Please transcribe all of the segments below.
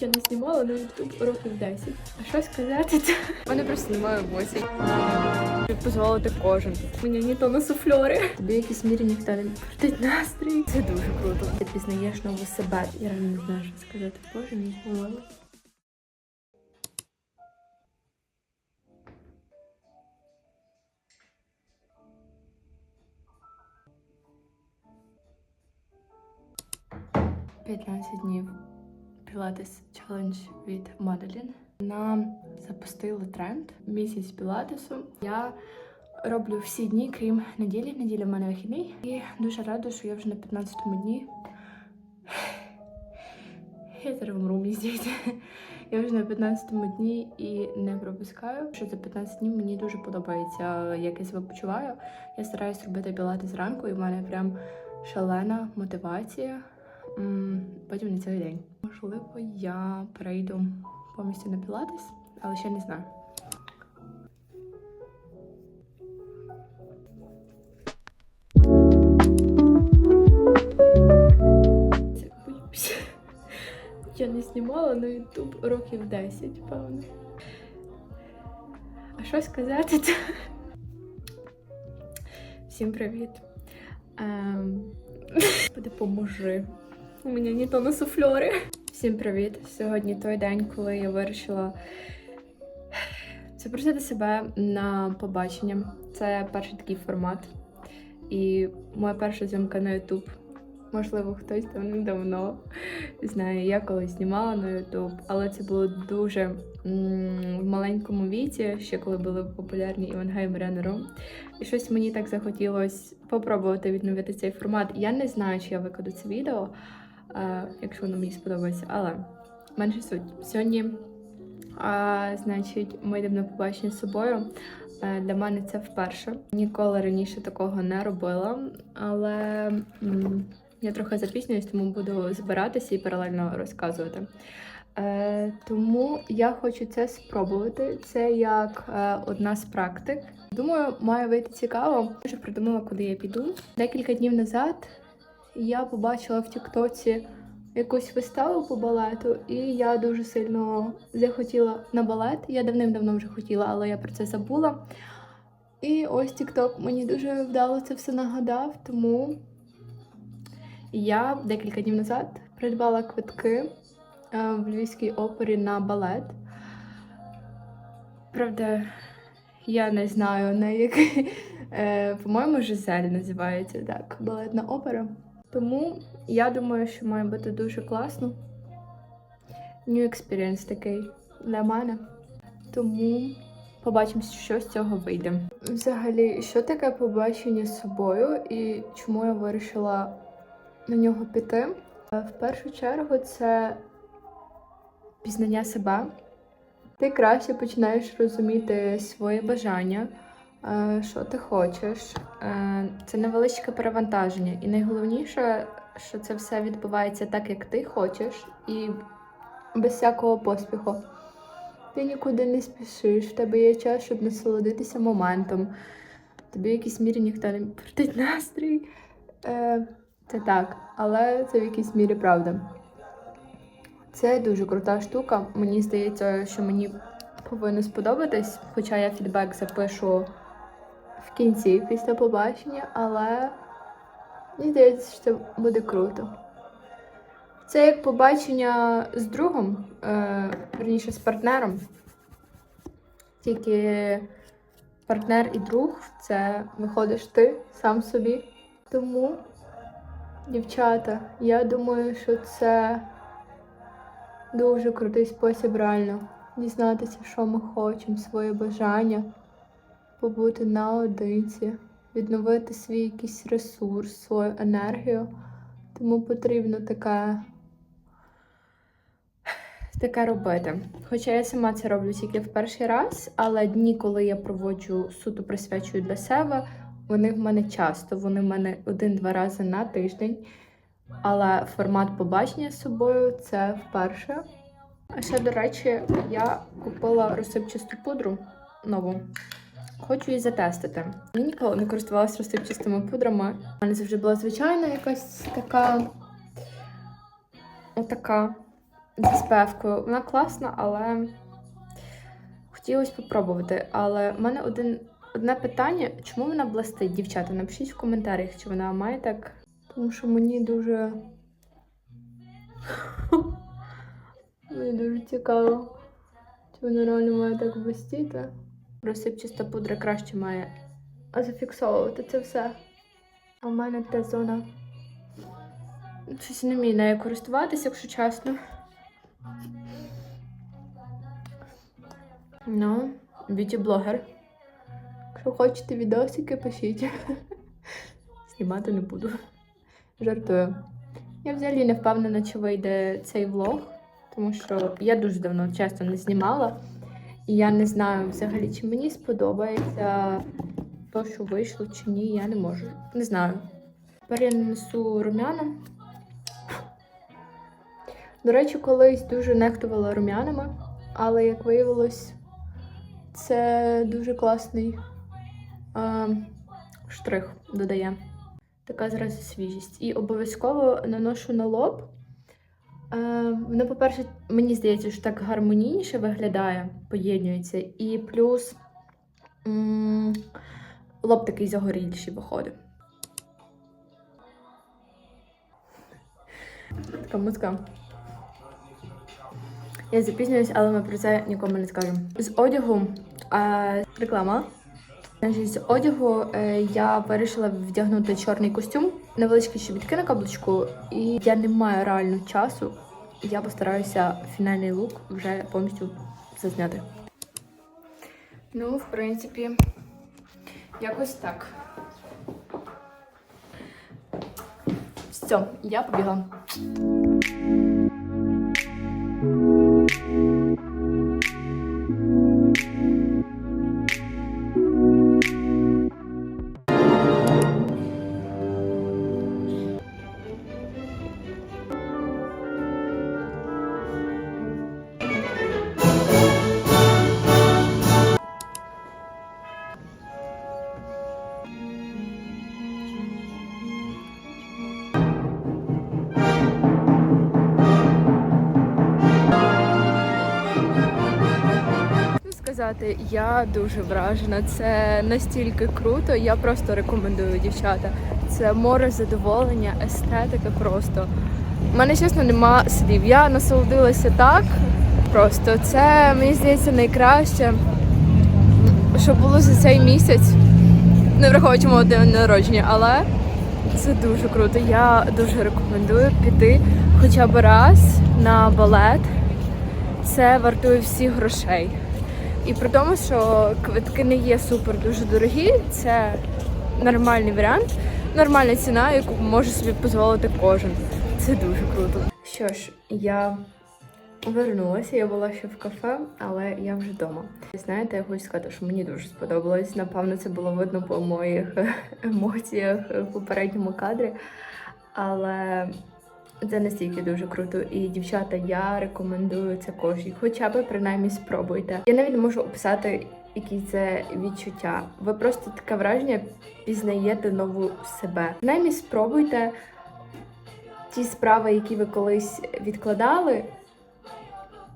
Я не знімала на YouTube років 10. А що сказати? Мене просто немає емоцій. Щоб дозволити кожен. Мені не то на суфльори. Тобі в якійсь мірі ніхто не портить настрій. Це дуже круто. Ти пізнаєш нову себе. Я реально не знаю, що сказати. Боже мій голова. «15 днів Пілатес челендж від Маделін. Нам запустили тренд місяць пілатесу. Я роблю всі дні, крім неділі. Неділя в мене вихідний. І дуже рада, що я вже на 15-му дні. Я зараз вмру, мені. Я вже на 15-му дні і не пропускаю. Що за 15 днів мені дуже подобається, як я себе почуваю. Я стараюсь робити пілати зранку, і в мене прям шалена мотивація. Потім на цілий день. Можливо, я перейду повністю на пілатес, але ще не знаю. Я не знімала на YouTube років 10, певно. А що сказати? Це... Всім привіт. Ем... Допоможи. У мене не то на суфльори. Всім привіт! Сьогодні той день, коли я вирішила запросити себе на побачення. Це перший такий формат. І моя перша зйомка на YouTube. Можливо, хтось там давно знає, я колись знімала на YouTube, але це було дуже м, в маленькому віці, ще коли були популярні Івангейм Ренеру. І щось мені так захотілося попробувати відновити цей формат. Я не знаю, чи я викладу це відео, якщо воно мені сподобається, але менше суть. Сьогодні, а, значить, ми йдемо на побачення з собою. Е, Для мене це вперше. Ніколи раніше такого не робила, але я трохи запізнююсь, тому буду збиратися і паралельно розказувати. Е, тому я хочу це спробувати. Це як е, одна з практик. Думаю, має вийти цікаво. Я вже придумала, куди я піду. Декілька днів назад я побачила в Тіктоці якусь виставу по балету, і я дуже сильно захотіла на балет. Я давним-давно вже хотіла, але я про це забула. І ось Тікток мені дуже вдало це все нагадав, тому я декілька днів назад придбала квитки е, в Львівській опері на балет. Правда, я не знаю на який. Е, по-моєму, Жизель називається так, балетна опера. Тому я думаю, що має бути дуже класно. New experience такий для мене. Тому побачимо, що з цього вийде. Взагалі, що таке побачення з собою і чому я вирішила на нього піти? Е, В першу чергу це пізнання себе. Ти краще починаєш розуміти свої бажання, що ти хочеш. Е, Це невеличке перевантаження. І найголовніше, що це все відбувається так, як ти хочеш, і без всякого поспіху. Ти нікуди не спішиш, в тебе є час, щоб насолодитися моментом. Тобі в якійсь мірі ніхто не портить настрій. Е, Це так, але це в якійсь мірі правда. Це дуже крута штука. Мені здається, що мені повинно сподобатись, хоча я фідбек запишу в кінці після побачення, але мені здається, що це буде круто. Це як побачення з другом, е, верніше з партнером. Тільки партнер і друг це виходиш ти сам собі. Тому, дівчата, я думаю, що це дуже крутий спосіб реально дізнатися, що ми хочемо, своє бажання, побути наодинці, відновити свій якийсь ресурс, свою енергію. Тому потрібно таке, таке робити. Хоча я сама це роблю тільки в перший раз, але дні, коли я проводжу суто присвячую для себе, вони в мене часто, вони в мене один-два рази на тиждень. Але формат побачення з собою це вперше. А ще, до речі, я купила розсипчасту пудру нову. Хочу її затестити. Я ніколи не користувалася розсипчастими пудрами. У мене завжди була звичайна якась така. Отака. зі спевкою. Вона класна, але хотілося попробувати. Але в мене один, одне питання: чому вона блистить, дівчата? Напишіть в коментарях, чи вона має так. Тому що мені дуже. Мені дуже цікаво, чи вона реально має так блистіти. Розсипчаста пудра краще має зафіксовувати це все. А в мене та зона. Щось не вмію нею користуватися, якщо чесно. Ну, б'юті-блогер. Якщо хочете відосики, пишіть. Знімати не буду. Жартую. Я взагалі не впевнена, чи вийде цей влог, тому що я дуже давно чесно не знімала. І я не знаю взагалі, чи мені сподобається то, що вийшло, чи ні, я не можу. Не знаю. Тепер я нанесу румяна. До речі, колись дуже нехтувала румянами, але як виявилось, це дуже класний е, штрих додає. Така зразу свіжість. І обов'язково наношу на лоб. Е, воно, по-перше, мені здається, що так гармонійніше виглядає, поєднюється. І плюс м- лоб такий загоріліший виходить. Така музика. Я запізнююсь, але ми про це нікому не скажемо. З одягу е, реклама. З одягу е, я вирішила вдягнути чорний костюм, невеличкі щебітки на каблучку, і я не маю реально часу. Я постараюся фінальний лук вже повністю зазняти. Ну, в принципі, якось так. Все, я побігла. Сказати, я дуже вражена. Це настільки круто. Я просто рекомендую дівчата. Це море задоволення, естетика просто. У мене чесно нема слів. Я насолодилася так. Просто це мені здається найкраще, що було за цей місяць. Не враховуючи мого день народження, але це дуже круто. Я дуже рекомендую піти хоча б раз на балет. Це вартує всіх грошей. І при тому, що квитки не є супер дуже дорогі, це нормальний варіант, нормальна ціна, яку може собі дозволити кожен. Це дуже круто. Що ж, я вернулася, я була ще в кафе, але я вже вдома. Знаєте, я хочу сказати, що мені дуже сподобалось. Напевно, це було видно по моїх емоціях в попередньому кадрі. Але це настільки дуже круто. І дівчата, я рекомендую це кожній. Хоча б принаймні спробуйте. Я навіть не можу описати, які це відчуття. Ви просто таке враження пізнаєте нову себе. Принаймні спробуйте ті справи, які ви колись відкладали.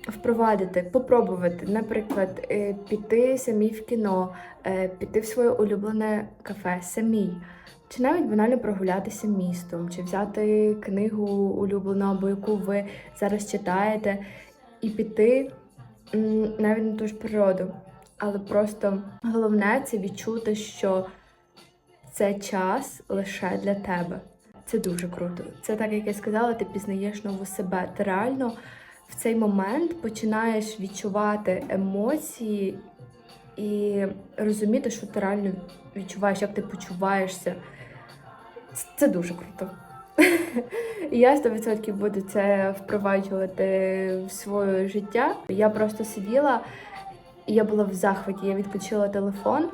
Впровадити, попробувати, наприклад, е, піти самі в кіно, е, піти в своє улюблене кафе самій. Чи навіть банально прогулятися містом, чи взяти книгу улюблену, або яку ви зараз читаєте, і піти навіть на ту ж природу. Але просто головне це відчути, що це час лише для тебе. Це дуже круто. Це так, як я сказала, ти пізнаєш нову себе. Ти реально в цей момент починаєш відчувати емоції і розуміти, що ти реально відчуваєш, як ти почуваєшся. Це- дуже круто. Я 100% буду це впроваджувати в своє життя. Я просто сиділа, і я була в захваті. Я відключила телефон,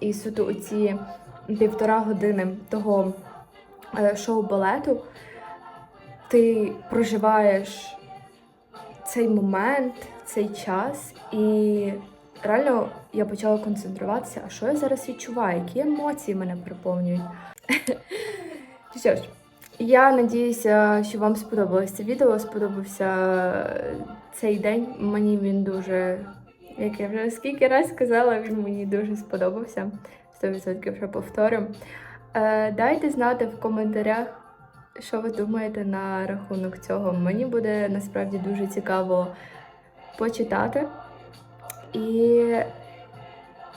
і суто оці півтора години того е, шоу балету ти проживаєш цей момент, цей час, і реально я почала концентруватися, а що я зараз відчуваю, які емоції мене переповнюють. Що ж, Я надіюся, що вам сподобалось це відео, сподобався цей день. Мені він дуже, як я вже скільки раз сказала, він мені дуже сподобався. 100% вже повторю. Е, дайте знати в коментарях, що ви думаєте на рахунок цього. Мені буде насправді дуже цікаво почитати. І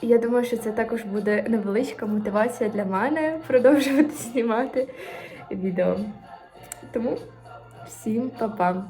я думаю, що це також буде невеличка мотивація для мене продовжувати знімати відео. Тому всім па-па!